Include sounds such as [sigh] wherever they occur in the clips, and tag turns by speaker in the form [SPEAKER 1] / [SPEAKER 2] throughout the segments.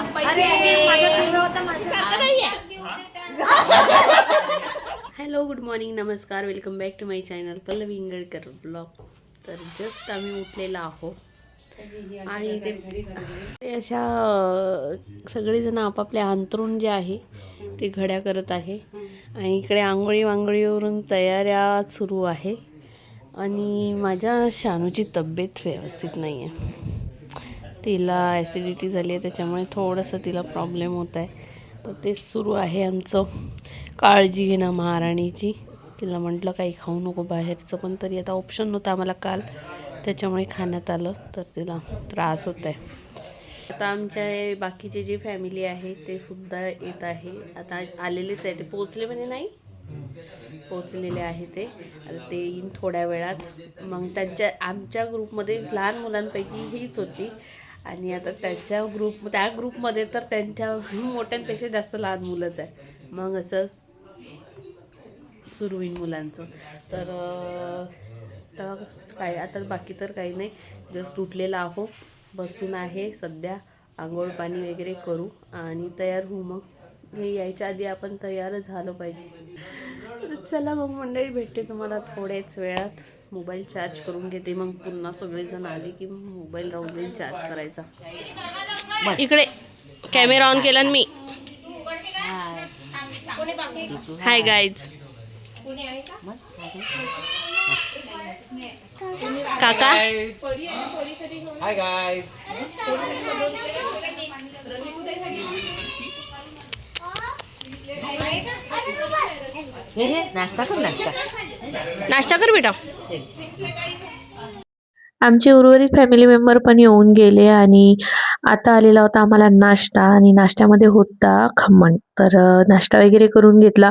[SPEAKER 1] आहे.
[SPEAKER 2] Hello good morning नमस्कार welcome back to my channel Pallavi Ingalkar blog तर just आम्ही उठलेलो आहो आणि ते ते अशा सगळेजण आपापले अंतरुण जे आहे ते घड्या करत आहे. आणि इकडे आंघोळी वांगोळीवरून तयाऱ्या सुरू आहे. आणि माझ्या शानूची तब्येत व्यवस्थित नाही आहे तिला ॲसिडिटी झाली आहे त्याच्यामुळे थोडंसं तिला प्रॉब्लेम होत आहे. तर तेच सुरू आहे आमचं काळजी घेणं महाराणीची. तिला म्हटलं काही खाऊ नको बाहेरचं पण तरी आता ऑप्शन नव्हतं आम्हाला काल. त्याच्यामुळे खाण्यात आलं तर तिला त्रास होत आहे. आता आमच्या बाकीचे जे फॅमिली आहे ते सुद्धा येत आहे. आता आलेलेच आहे ते पोचले म्हणजे नाही? पोचलेले आहे ते. आता ते येईन थोड्या वेळात. मग त्यांच्या आमच्या ग्रुपमध्ये लहान मुलांपैकी हीच होती. आणि आता त्यांच्या ग्रुप त्या ग्रुपमध्ये तर त्यांच्या [laughs] मोठ्यांपेक्षा जास्त लहान मुलंच आहे मग असं सुरू होईल मुलांचं. तर तर काय आता बाकी तर काही नाही. जस्ट उठलेला आहो. बसून आहे सध्या. आंघोळ पाणी वगैरे करू आणि तयार होऊ मग. हे यायच्या आधी आपण तयार झालं पाहिजे. चला मग मंडळी भेटते तुम्हाला थोड्याच वेळात. मोबाईल चार्ज करून घेते. मग पुन्हा सगळेजण आले की मोबाईल राहून जाईल चार्ज करायचा. इकडे कॅमेरा ऑन केला मी. Hi guys. काका?
[SPEAKER 3] Hi guys.
[SPEAKER 1] नाश्ता कर नाश्ता.
[SPEAKER 2] नाश्ता कर बेटा.
[SPEAKER 4] आमचे उर्वरित फॅमिली मेंबर पण येऊन गेले आणि आता आलेला होता आम्हाला नाश्ता आणि नाश्त्यामध्ये होता खमण. तर नाश्ता वगैरे करून घेतला.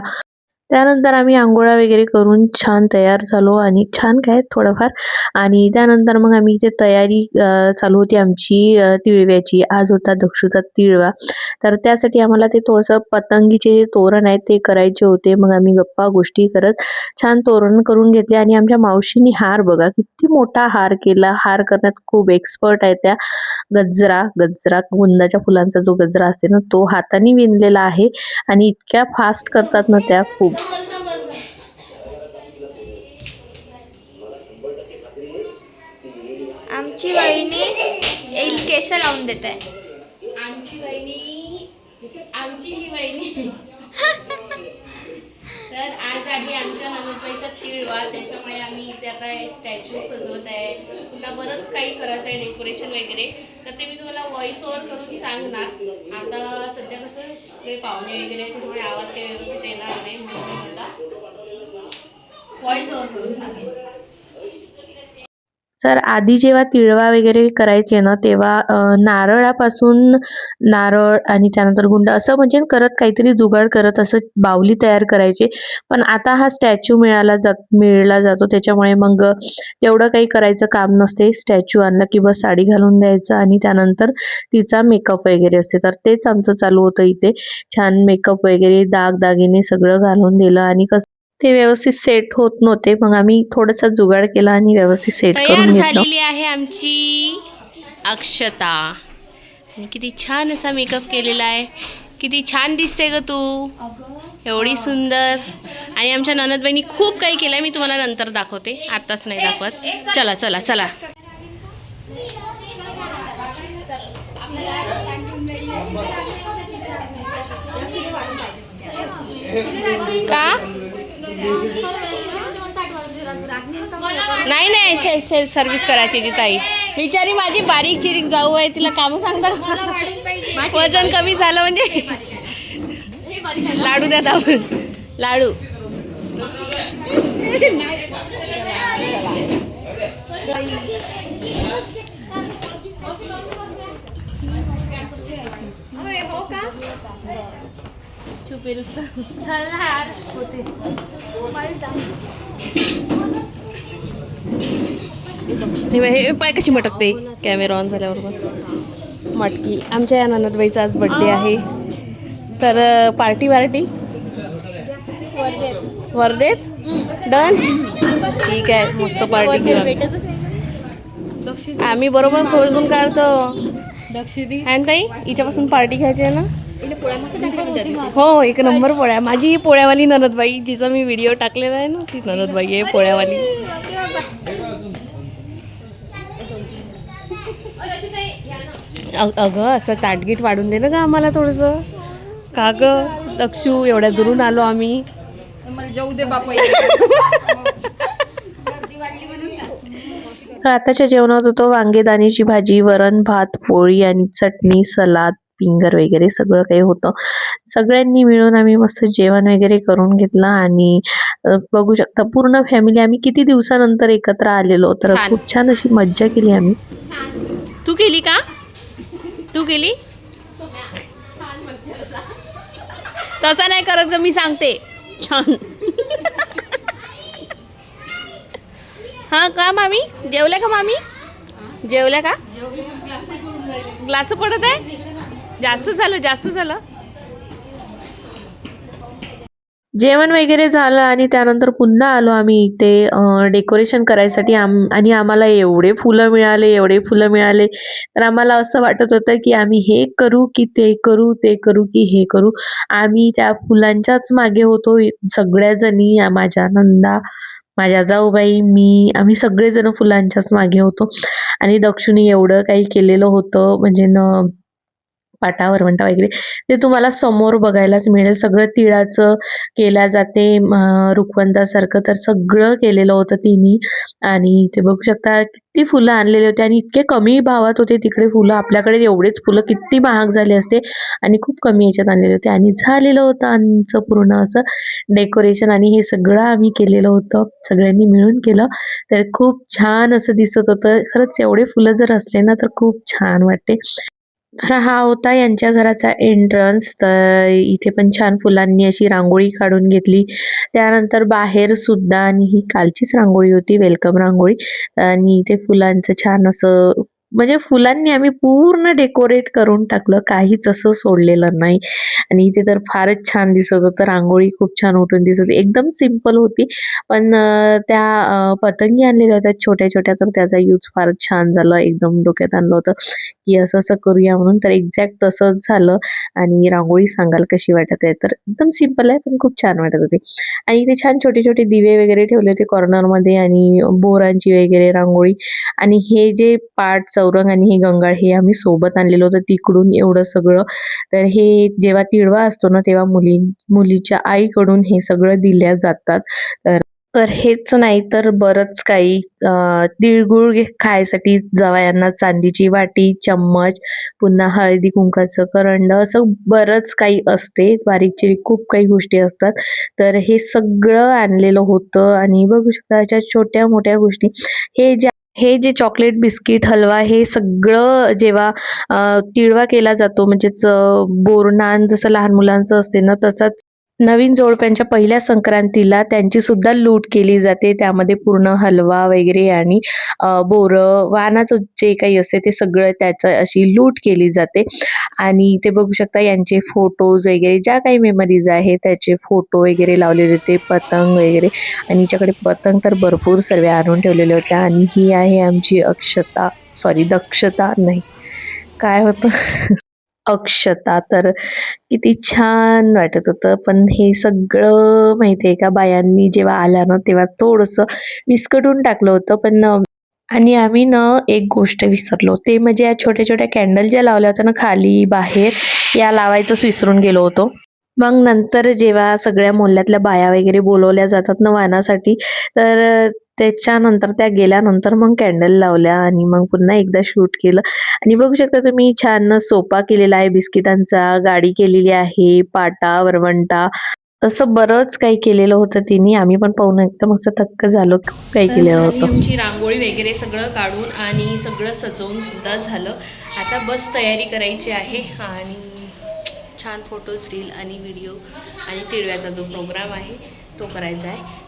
[SPEAKER 4] त्यानंतर आम्ही आंघोळा वगैरे करून छान तयार झालो आणि छान काय थोडंफार. आणि त्यानंतर मग आम्ही इथे तयारी चालू होती आमची तिळव्याची. आज होता दक्षूचा तिळवा. तर त्यासाठी आम्हाला ते थोडंसं पतंगीचे जे तोरण आहे ते करायचे होते. मग आम्ही गप्पा गोष्टी करत छान तोरण करून घेतले. आणि आमच्या मावशीने हार बघा किती मोठा हार केला. हार करण्यात खूप एक्सपर्ट आहे त्या. गजरा गजरा गुंदाच्या फुलांचा जो गजरा असते ना तो हाताने विणलेला आहे. आणि इतक्या फास्ट करतात ना त्या खूप
[SPEAKER 5] आमची वहिनी एक केस लावून देत. आहे
[SPEAKER 2] आमची वहिनी आमची ही वहिनी. आहे आमच्या नवरबाईचा तिळवा त्याच्यामुळे आम्ही इथे आता स्टॅच्यू सजवत आहे. पुन्हा बरंच काही करायचं आहे डेकोरेशन वगैरे. तर ते मी तुम्हाला व्हॉइस ओव्हर करून सांगणार. आता सध्या कसं ते पाहुणे वगैरे त्यामुळे आवाज काही व्यवस्थित येणार नाही म्हणून आता व्हॉइस ओव्हर करून सांगेन.
[SPEAKER 4] तर आधी जेव्हा तिळवा वगैरे करायचे ना तेव्हा नारळापासून नारळ आणि त्यानंतर गुंड असं म्हणजे करत काहीतरी जुगाड करत असं बावली तयार करायचे. पण आता हा स्टॅच्यू मिळाला जात मिळला जातो. त्याच्यामुळे मग एवढं काही करायचं काम नसते. स्टॅच्यू आणला की बस साडी घालून द्यायचं आणि त्यानंतर तिचा मेकअप वगैरे असते. तर तेच आमचं चालू होतं इथे. छान मेकअप वगैरे दाग दागिने सगळं घालून दिलं आणि कसं ते व्यवस्थित सेट होत नव्हते. मग आम्ही थोडासा जुगाड केला आणि व्यवस्थित सेट करून
[SPEAKER 2] झालेली आहे आमची अक्षता. किती छान असा मेकअप केलेला आहे. किती छान दिसते ग तू. एवढी सुंदर. आणि आमच्या ननदबाईंनी खूप काही केलं मी तुम्हाला नंतर दाखवते. आत्ताच नाही दाखवत. चला चला चला. का? नाही नाही सेल्फ सेल्फ सर्व्हिस करायची ती ताई. बिचारी माझी बारीक चिरीक जाऊ आहे तिला काम सांगता का? वजन कमी झालं म्हणजे लाडू द्या आपण लाडू. छुपे रुस्ता हे हे पाय कशी मटकते? कॅमेरा ऑन झाल्यावर पण मटकी. आमच्या या ननदबाईचा आज बड्डे आहे. तर पार्टी वार्टी वर्धेत डन ठीक आहे मस्त पार्टी. आम्ही बरोबर सोडून काढतो. आणि ताई हिच्यापासून पार्टी घ्यायची आहे ना? हो एक नंबर पोळ्या. माझी ही पोळ्यावाली ननदबाई जिचा मी व्हिडिओ टाकलेला आहे ना ती ननदबाई आहे पोळ्यावाली. अगं असं ताटगीट वाढून दे ना ग आम्हाला थोडंसं. का ग? दक्षू एवढ्या दुरून आलो आम्ही.
[SPEAKER 4] आताच्या जेवणात होतं वांगेदाण्याची भाजी वरण भात पोळी आणि चटणी सलाद. पिंगर वगैरे सगळं काही होतं. सगळ्यांनी मिळून आम्ही मस्त जेवण वगैरे करून घेतलं आणि बघू शकता पूर्ण फॅमिली आम्ही किती दिवसानंतर एकत्र आलेलो. तर. खूप छान अशी मज्जा केली आम्ही.
[SPEAKER 2] तू केली का? तू केली? तसं नाही करत ग मी सांगते. छान. हा का मामी? जेवल्या का मामी? जेवल्या का? ग्लास पडत आहे? जास्त झालं जास्त झालं.
[SPEAKER 4] जेवण वगैरे झालं आणि त्यानंतर पुन्हा आलो आम्ही इथे डेकोरेशन करायसाठी. आम आणि आम्हाला एवढे फुलं मिळाले एवढे फुलं मिळाले. तर आम्हाला असं वाटत होतं की आम्ही हे करू की ते करू ते करू की हे करू. आम्ही त्या फुलांच्याच मागे होतो. सगळ्याजणी माझ्या नंदा माझ्या जाऊबाई मी आम्ही सगळेजण फुलांच्याच मागे होतो. आणि दक्षिणी एवढं काही केलेलं होतं. म्हणजे न पाटा वरवंटा वगैरे ते तुम्हाला समोर बघायलाच मिळेल. सगळं तिळाचं केल्या जाते रुखवंतासारखं तर सगळं केलेलं होतं तिने. आणि ते बघू शकता किती फुलं आणलेले होते आणि इतके कमी भावात होते तिकडे फुलं. आपल्याकडे एवढेच फुलं किती महाग झाले असते. आणि खूप कमी याच्यात आणलेले होते. आणि झालेलं होतं आमचं पूर्ण असं डेकोरेशन आणि हे सगळं आम्ही केलेलं होतं. सगळ्यांनी मिळून केलं. तर खूप छान असं दिसत होतं. खरंच एवढे फुलं जर असले ना तर खूप छान वाटते. हा होता यांच्या घराचा एंट्रन्स तर इथे पण छान फुलांनी अशी रांगोळी काढून घेतली. त्यानंतर बाहेर सुद्धा आणि ही कालचीच रांगोळी होती वेलकम रांगोळी. आणि इथे फुलांचं छान असं म्हणजे फुलांनी आम्ही पूर्ण डेकोरेट करून टाकलं. काहीच असं सोडलेलं नाही. आणि इथे तर फारच छान दिसत होतं. रांगोळी खूप छान उठून दिसत होती. एकदम सिंपल होती. पण त्या पतंगी आणलेल्या होत्या छोट्या छोट्या तर त्याचा यूज फारच छान झाला. एकदम डोक्यात आणलं होतं की असं असं करूया म्हणून. तर एक्झॅक्ट तसंच झालं. आणि रांगोळी सांगाल कशी वाटत आहे? तर एकदम सिंपल आहे पण खूप छान वाटत होती. आणि इथे छान छोटे छोटे दिवे वगैरे ठेवले होते कॉर्नरमध्ये आणि बोरांची वगैरे रांगोळी. आणि हे जे पार्ट्स चौरंग आणि हे गंगाळ हे आम्ही सोबत आणलेलं होतं तिकडून एवढं सगळं. तर हे जेव्हा तिळवा असतो ना तेव्हा मुली मुलीच्या आईकडून हे सगळं दिल्या जातात. तर तर हेच नाही तर बरंच काही तिळगुळ खायसाठी जवायांना चांदीची वाटी चम्मच पुन्हा हळदी कुंकाचं करंड असं बरंच काही असते. बारीक चिरीक खूप काही गोष्टी असतात. तर हे सगळं आणलेलं होतं. आणि बघू शकता अशा छोट्या मोठ्या गोष्टी. हे ज्या हे जे चॉकलेट बिस्किट हलवा हे सगळं जेव्हा तिळवा केला जातो म्हणजेच अं, बोरनान जसं लहान मुलांचं असते ना तसाच नवीन जोडप्यांच्या पहिल्या संक्रांतीला त्यांची सुद्धा लूट केली जाते. त्यामध्ये पूर्ण हलवा वगैरे आणि बोरं वाणाचं जे काही असते ते सगळं त्याचं अशी लूट केली जाते. आणि ते बघू शकता यांचे फोटोज वगैरे ज्या काही मेमरीज आहे त्याचे फोटो वगैरे लावलेले होते पतंग वगैरे. आणि हिच्याकडे पतंग तर भरपूर सर्व आणून ठेवलेल्या होत्या. आणि ही आहे आमची अक्षता सॉरी दक्षता नाही. काय होतं? अक्षता. तर किती छान वाटत होतं. पण हे सगळं माहिती आहे का बायांनी जेव्हा आल्या ना तेव्हा थोडंसं विस्कटून टाकलं होतं. पण आणि आम्ही ना एक गोष्ट विसरलो. ते म्हणजे या छोट्या छोट्या कॅन्डल ज्या लावल्या होत्या ना खाली बाहेर या लावायचंच विसरून गेलो होतो. मग नंतर जेव्हा सगळ्या मोहल्ल्यातल्या बाया वगैरे बोलवल्या जातात ना वानासाठी तर त्याच्यानंतर त्या गेल्यानंतर मग कॅन्डल लावल्या आणि मग पुन्हा एकदा शूट केलं. आणि बघू शकता तुम्ही छान सोपा केलेला आहे बिस्किटांचा गाडी केलेली आहे पाटा वरवंटा असं बरंच काही केलेलं होतं तिने. आम्ही पण पाहून एकदम असं थक्क झालो काही केलेलं होतं.
[SPEAKER 2] आमची रांगोळी वगैरे सगळं काढून आणि सगळं सजवून सुद्धा झालं. आता बस तयारी करायची आहे आणि छान फोटोज रील आणि व्हिडिओ आणि तिळव्याचा जो प्रोग्राम आहे तो करायचा आहे.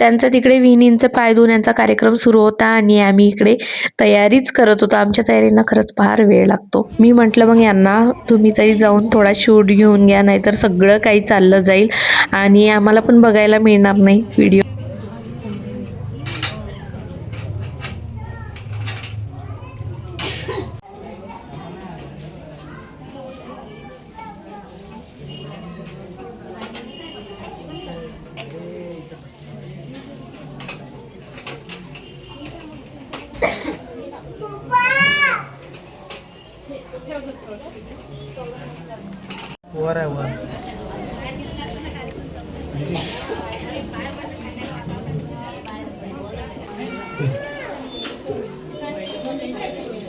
[SPEAKER 6] त्यांचा तिकडे विहिणींचा पाय धुण्याचा कार्यक्रम सुरू होता आणि आम्ही इकडे तयारीच करत होतो. आमच्या तयारींना खरंच फार वेळ लागतो. मी म्हटलं मग यांना तुम्ही तरी जाऊन थोडा शूट घेऊन घ्या नाहीतर सगळं काही चाललं जाईल आणि आम्हाला पण बघायला मिळणार नाही. व्हिडिओ
[SPEAKER 4] वर आहे वर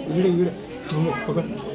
[SPEAKER 4] इकडे इकडे मम्मी,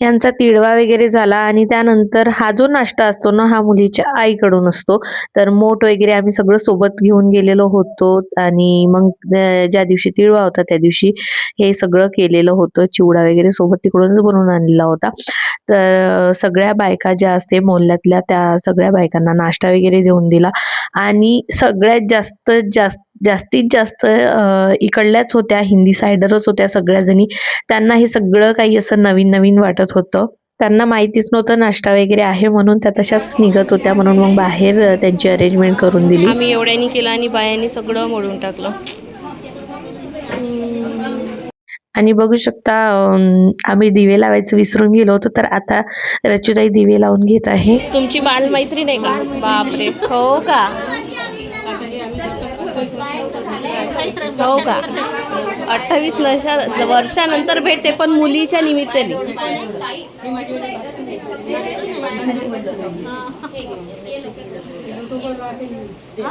[SPEAKER 4] यांचा तिळवा वगैरे झाला आणि त्यानंतर हा जो नाश्ता असतो ना हा मुलीच्या आईकडून असतो. तर मोठ वगैरे आम्ही सगळं सोबत घेऊन गेलेलो होतो आणि मग ज्या दिवशी तिळवा होता त्या दिवशी हे सगळं केलेलं होतं. चिवडा वगैरे सोबत तिकडूनच बनवून आणलेला होता. तर सगळ्या बायका ज्या असते मोहल्ल्यातल्या त्या सगळ्या बायकांना नाश्ता वगैरे देऊन दिला. आणि सगळ्यात जास्त जास्त जास्तीत जास्त इकडल्याच होत्या हिंदी सायडरच होत्या सगळ्या जणी त्यांना हे सगळं काही असं नवीन नवीन वाटत होतं. त्यांना माहितीच नव्हतं नाश्ता वगैरे आहे म्हणून त्या तशाच निघत होत्या म्हणून मग बाहेर त्यांची अरेंजमेंट करून दिली.
[SPEAKER 2] आम्ही एवढ्यानी केलं आणि बायांनी सगळं मोडून टाकलं.
[SPEAKER 6] आणि बघू शकता आम्ही दिवे लावायचं विसरून गेलो होतो तर आता रचुताई दिवे लावून घेत आहे.
[SPEAKER 2] तुमची बाल मैत्रीण आहे का? बापरे हो का? हो का? अठ्ठावीस नशा वर्षानंतर भेटते पण मुलीच्या निमित्ताने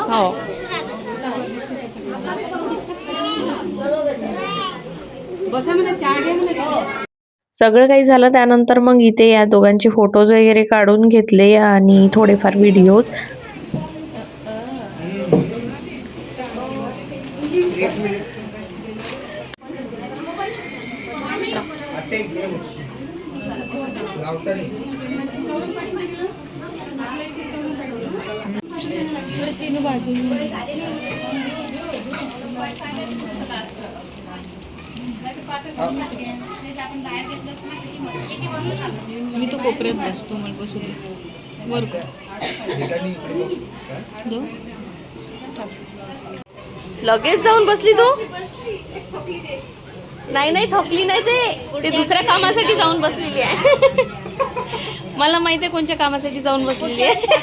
[SPEAKER 2] हो.
[SPEAKER 6] सगळं काही झालं त्यानंतर मग इथे या दोघांचे फोटोज वगैरे काढून घेतले आणि थोडेफार व्हिडिओज
[SPEAKER 1] मी तो कोपऱ्यात बसतो मला बसू दे वर कर जाऊ
[SPEAKER 2] लगेच जाऊन बसली तू? नाही नाही थकली नाही ते. ते दुसऱ्या [laughs] कामासाठी जाऊन बसलेली आहे. मला माहिती आहे कोणत्या कामासाठी जाऊन बसलेली आहे.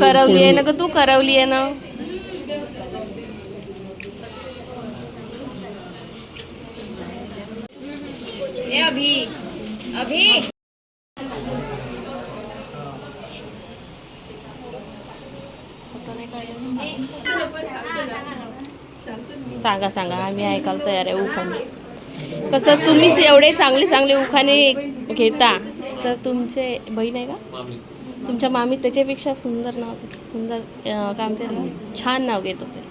[SPEAKER 2] करवली आहे ना ग तू? करवली आहे ना? अभि. अभि। सांगा सांगा आम्ही ऐकायला तयार आहे उखाणे. कसं तुम्हीच एवढे चांगले चांगले उखाणे घेता तर तुमचे बहीण आहे का? तुमच्या मामी त्याच्यापेक्षा सुंदर नाव सुंदर काय म्हणते? छान नाव घेत असेल.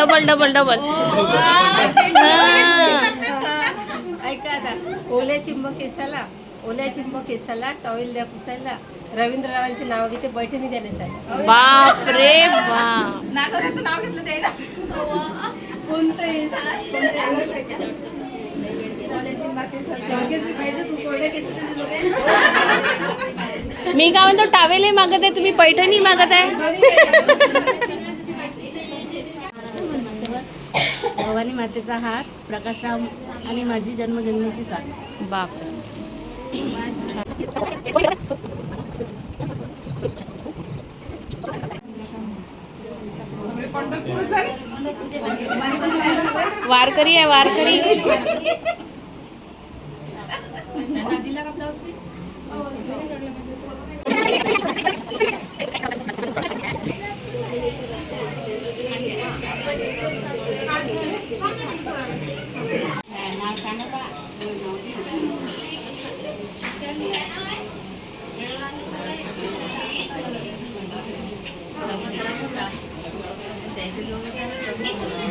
[SPEAKER 2] Double double double.
[SPEAKER 7] ऐका आता ओल्या चिंब केसाला ओल्या चिंब केसाला टॉवेल द्या पुसायला. रवींद्ररावांची नाव घेते बैठणी देण्यासाठी.
[SPEAKER 2] बाप रे बाप मी काय म्हणतो टावेले मागत आहे तुम्ही पैठणी मागत आहे.
[SPEAKER 7] भवानी मातेचा हात प्रकाशराव आणि माझी जन्मजन्मीची साथ.
[SPEAKER 2] बाप वारकरी आहे वारकरी.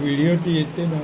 [SPEAKER 2] ভিডিওটি এতে না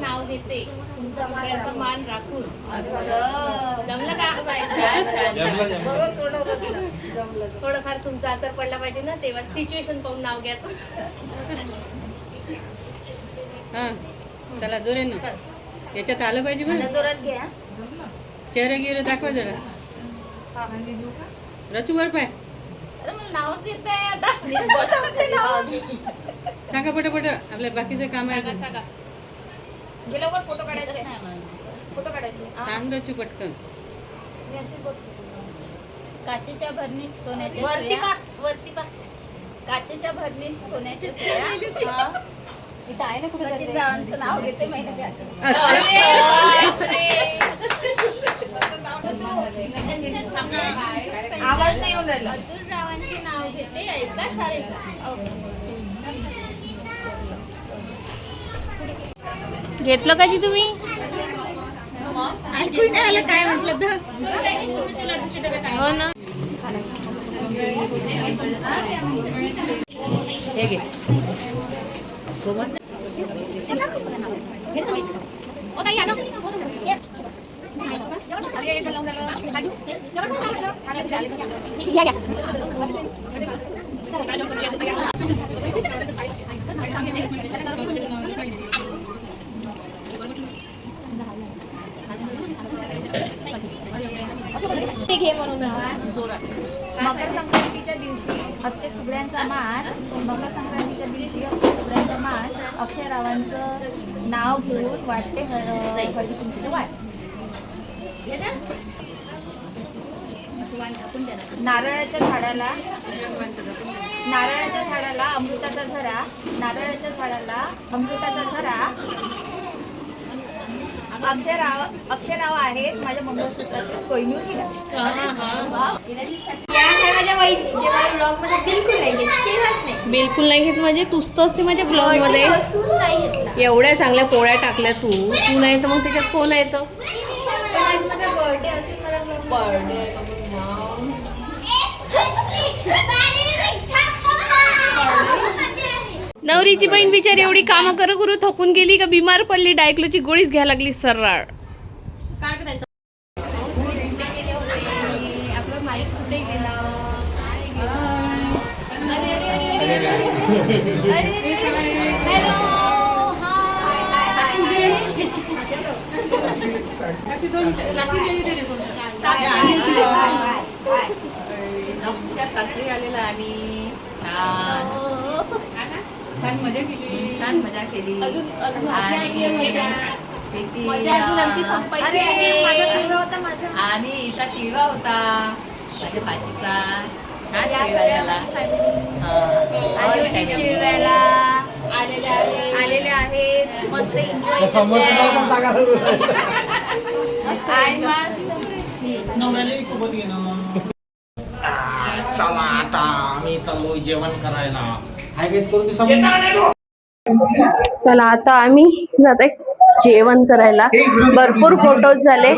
[SPEAKER 2] नाव घेते तुमचा सगळ्यांचा मान राखून. जमलं का? थोडंफार तुमचा असर पडला पाहिजे ना तेव्हा सिच्युएशन पाहून नाव घ्यायचं.
[SPEAKER 6] हा चला जोरे ना. याच्यात आलं पाहिजे बरं.
[SPEAKER 8] जोरात घ्या.
[SPEAKER 6] चेहरा गिरे दाखवा जरा. रचू वर पाय.
[SPEAKER 8] अरे मला नावच येत आहे आता.
[SPEAKER 6] सांगा पटापट आपल्या बाकीचे काम आहे
[SPEAKER 8] लवकर फोटो काढायचे. फोटो काढायचे.
[SPEAKER 6] सांग रचू पटकन.
[SPEAKER 8] मी अशीच बसू
[SPEAKER 5] काचेच्या भरणीत सोन्याच्या
[SPEAKER 8] वरती
[SPEAKER 5] सुया.
[SPEAKER 8] पा वरती
[SPEAKER 5] काचेच्या भरणीत सोन्याच्या [laughs] सुया. हा. इथं आहे ना कुठे सचिन रावांचं नाव घेते महिना
[SPEAKER 8] आवाज नाही येऊन राहिला.
[SPEAKER 2] अतुल रावांचे नाव घेते ऐका सारे. घेतलं का जी तुम्ही?
[SPEAKER 5] काय म्हटलं तर.
[SPEAKER 2] हो ना.
[SPEAKER 6] हे घे.
[SPEAKER 2] घ्या, घ्या.
[SPEAKER 8] घे म्हणून मकर संक्रांतीच्या दिवशी असते सुगड्यांचा मान मकर संक्रांतीच्या दिवशी नवऱ्याचं मान अक्षय रावांचं नाव घेऊन वाटते वाट नारळाच्या झाडाला नारळाच्या झाडाला अमृताचा झरा. नारळाच्या झाडाला अमृताचा झरा. आहेत माझ्या मंगळसूत्राचं. मध्ये बिलकुल नाही घेत केव्हाच नाही.
[SPEAKER 2] बिलकुल नाही घेत म्हणजे तूच तर असते माझ्या
[SPEAKER 8] ब्लॉगमध्ये नाही घेतला
[SPEAKER 2] एवढ्या चांगल्या पोळ्या टाकल्या तू. तू नाही तर मग त्याच्यात कोण
[SPEAKER 8] माझा बर्थडे असून मला ब्लॉग
[SPEAKER 2] नवरीची बहीण बिचारी एवढी कामं करू करू थकून गेली का बिमार पडली डायक्लोची गोळीच घ्यायला लागली सरळ सासरी आलेला आम्ही छान
[SPEAKER 6] छान मजा केली.
[SPEAKER 2] छान मजा केली.
[SPEAKER 8] अजून अजून माझी आली आहे मजा
[SPEAKER 2] त्याची
[SPEAKER 8] मजा अजून आमची संपायची आहे. माझा पिवळा होता माझा.
[SPEAKER 2] आणि हिचा टिळवा होता. माझ्या छान
[SPEAKER 8] या
[SPEAKER 2] झाला. हा.
[SPEAKER 8] आलेले आहे आलेले आहेत. मस्त एन्जॉय आणि मस्त
[SPEAKER 9] चला आता आम्ही चाललोय जेवण करायला.
[SPEAKER 4] चला आता आम्ही जात जेवण करायला. भरपूर फोटोज झाले.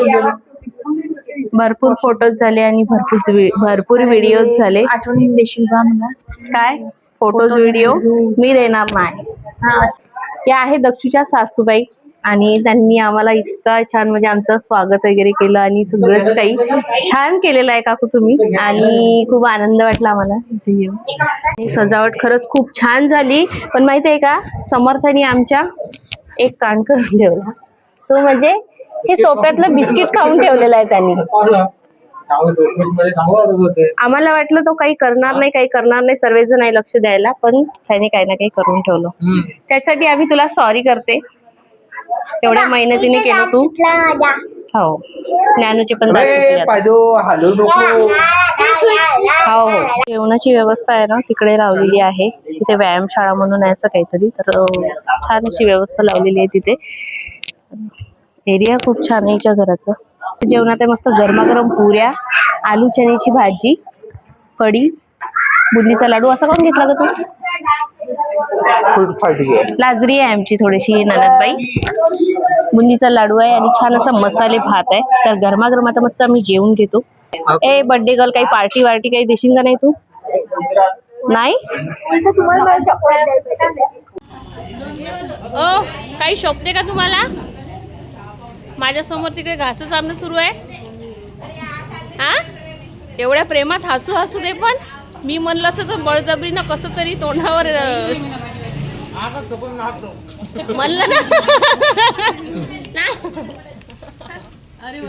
[SPEAKER 4] भरपूर फोटोज झाले आणि भरपूर भरपूर व्हिडिओज झाले. आठवणी देशील का मला? काय? फोटोज व्हिडिओ मी देणार नाही. या आहे दक्षूच्या सासूबाई. आणि त्यांनी आम्हाला इतका छान म्हणजे आमचं स्वागत वगैरे केलं आणि सगळंच काही छान केलेलं आहे काकू तुम्ही. आणि खूप आनंद वाटला आम्हाला. सजावट खरंच खूप छान झाली. पण माहिती आहे का? समर्थाने आमच्या एक कांड करून ठेवला. तो म्हणजे हे सोप्यातलं बिस्किट खाऊन ठेवलेलं आहे त्यांनी. आम्हाला वाटलं तो काही करणार नाही काही करणार नाही सर्वजण नाही लक्ष द्यायला पण त्याने काही ना काही करून ठेवलं. त्यासाठी आम्ही तुला सॉरी करते. एवढ्या मेहनतीने केलं तू? हो. ज्ञानूचे पण. हो हो. जेवणाची व्यवस्था आहे ना तिकडे लावलेली आहे. तिथे व्यायामशाळा म्हणून आहे असं काहीतरी. तर छान अशी व्यवस्था लावलेली आहे तिथे. एरिया खूप छान आहे हिच्या घराचं. जेवणात आहे मस्त गरमागरम पुऱ्या आलू चण्याची भाजी कढी बुंदीचा लाडू. असा कोण घेतला ग तू? लाजरी आहे आमची थोडीशी ननदबाई. बुंदीचा लाडू आहे आणि छान असा मसाले भात आहे. तर गरमागरम आता मस्त आम्ही जेवून घेतो. ए बर्थडे गर्ल काही पार्टी वार्टी काही देशील का नाही तू? नाही?
[SPEAKER 2] ओ काही शोभते का तुम्हाला? माझ्यासमोर तिकडे घास सारणं सुरू आहे. हा? एवढ्या प्रेमात हसू हसू दे पण. मी म्हणलं असं तर बळजबरीनं कसं तरी तोंडावर म्हणलं ना ना.
[SPEAKER 6] अरे.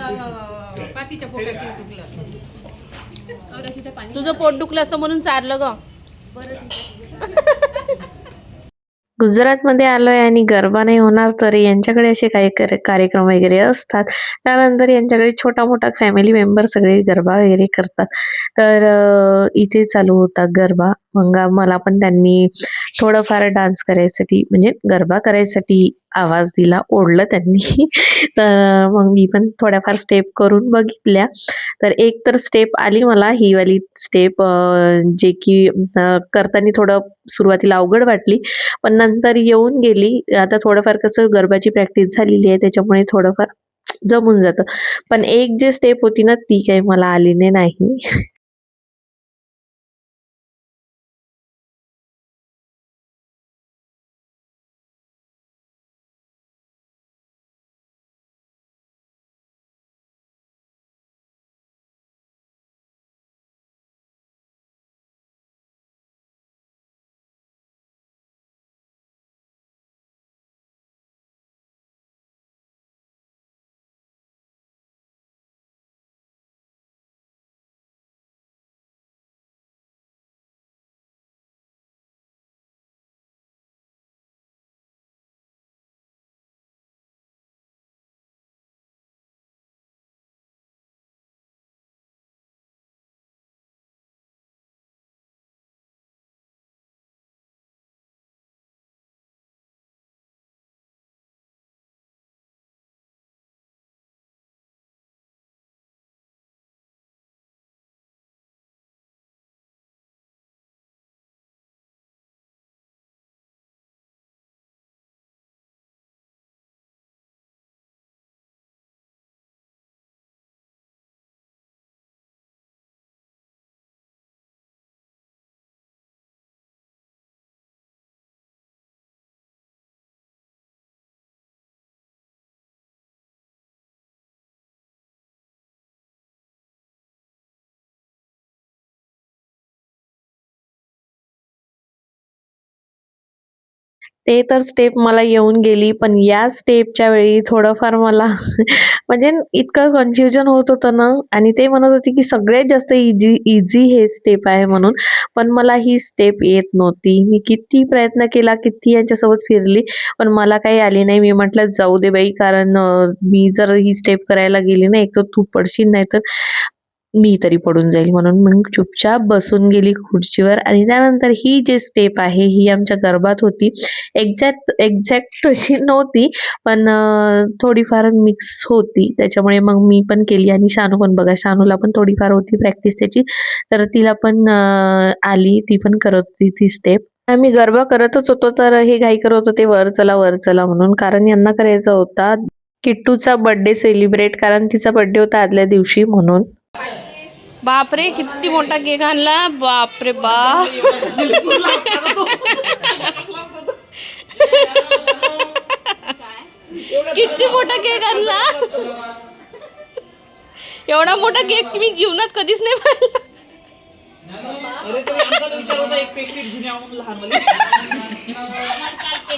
[SPEAKER 6] पातीच्या पोटात
[SPEAKER 2] तुझं पोट दुखलं असतं म्हणून चारलं ग
[SPEAKER 10] गुजरातमध्ये आलोय आणि गरबा नाही होणार तर यांच्याकडे असे काही कार्यक्रम वगैरे असतात. त्यानंतर यांच्याकडे छोटा मोठा फॅमिली मेंबर सगळे गरबा वगैरे करतात. तर इथे चालू होता गरबा. मग मला पण त्यांनी थोडंफार डान्स करायसाठी म्हणजे गरबा करायसाठी आवाज दिला ओढलं त्यांनी. [laughs] तर मग मी पण थोड्याफार स्टेप करून बघितल्या. तर एक तर स्टेप आली मला ही वाली स्टेप जे की करताना थोडं सुरुवातीला अवघड वाटली पण नंतर येऊन गेली. आता थोडंफार कसं गरबाची प्रॅक्टिस झालेली आहे त्याच्यामुळे थोडंफार जमून जातं. पण एक जे स्टेप होती ना ती काही मला आली नाही.
[SPEAKER 4] ते तर स्टेप मला येऊन गेली पण या स्टेपच्या वेळी थोडंफार मला [laughs] म्हणजे इतकं कन्फ्युजन होत होतं ना आणि ते म्हणत होते की सगळ्यात जास्त इझी इझी हे स्टेप आहे म्हणून पण मला ही स्टेप येत नव्हती. मी किती प्रयत्न केला किती यांच्यासोबत फिरली पण मला काही आली नाही. मी म्हटलं जाऊ दे बाई कारण मी जर ही स्टेप करायला गेली ना एक तर तू पडशील नाही तर मी तरी पडून जाईल म्हणून मग चुपचाप बसून गेली खुर्चीवर आणि त्यानंतर ही जी स्टेप आहे ही आमच्या गरबात होती. एक्झॅक्ट एक्झॅक्ट तशी नव्हती पण थोडीफार मिक्स होती. त्याच्यामुळे मग मी पण केली आणि शानू पण बघा शानूला पण थोडीफार होती प्रॅक्टिस त्याची. तर तिला पण आली ती पण करत होती ती स्टेप आम्ही गरबा करतच होतो तर हे घाई करत होते वर चला वर चला म्हणून. कारण यांना करायचा होता किट्टूचा बर्थडे सेलिब्रेट कारण तिचा बर्थडे होता आदल्या दिवशी म्हणून.
[SPEAKER 2] बापरे किती मोठा केक आणला. बापरे बाप. किती मोठा केक आणला. एवढा मोठा केक मी नाही पाहिला.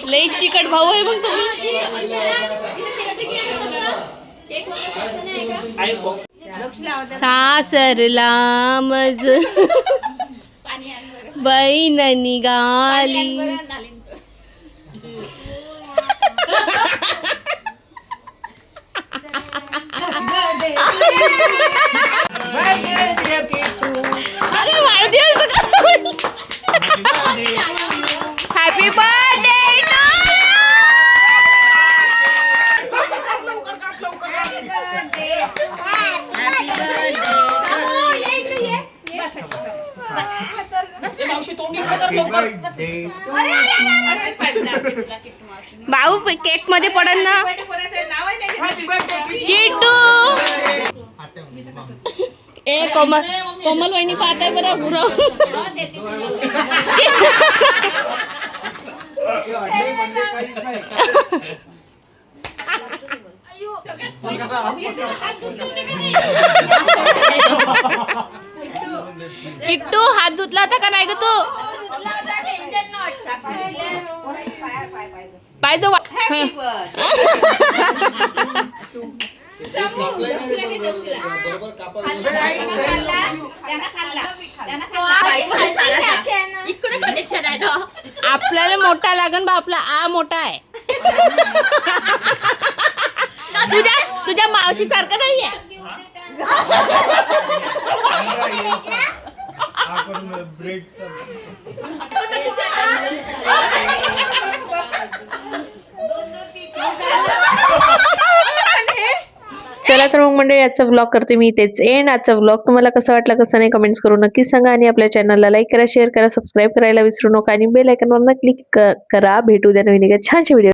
[SPEAKER 2] लई चिकट भाऊ आहे मग तुम्ही. सासरला मज बहीण निघाली हॅपी बर्थडे भाऊ केकमध्ये पडन ना किट्टू ए कोमल कोमल वहिनी पाहताय बरं गुरव किट्टू हात धुतला होता का नाही ग तू पाय तो
[SPEAKER 5] इकडे कनेक्शन आहे ना
[SPEAKER 2] आपल्याला मोठा लागन बा आपला आ मोठा आहे. तुझ्या तुझ्या मावशी सारखं नाहीये
[SPEAKER 4] चला तर मग मंडळी आजचा व्लॉग करते मी इथेच एंड आजचा व्लॉग तुम्हाला कसं वाटला कसं नाही कमेंट्स करून नक्की सांगा आणि आपल्या चॅनलला लाईक करा शेअर करा सबस्क्राईब करायला विसरू नका आणि बेल आयकॉनवर क्लिक करा. भेटू द्या नवीन एका छानशी व्हिडिओ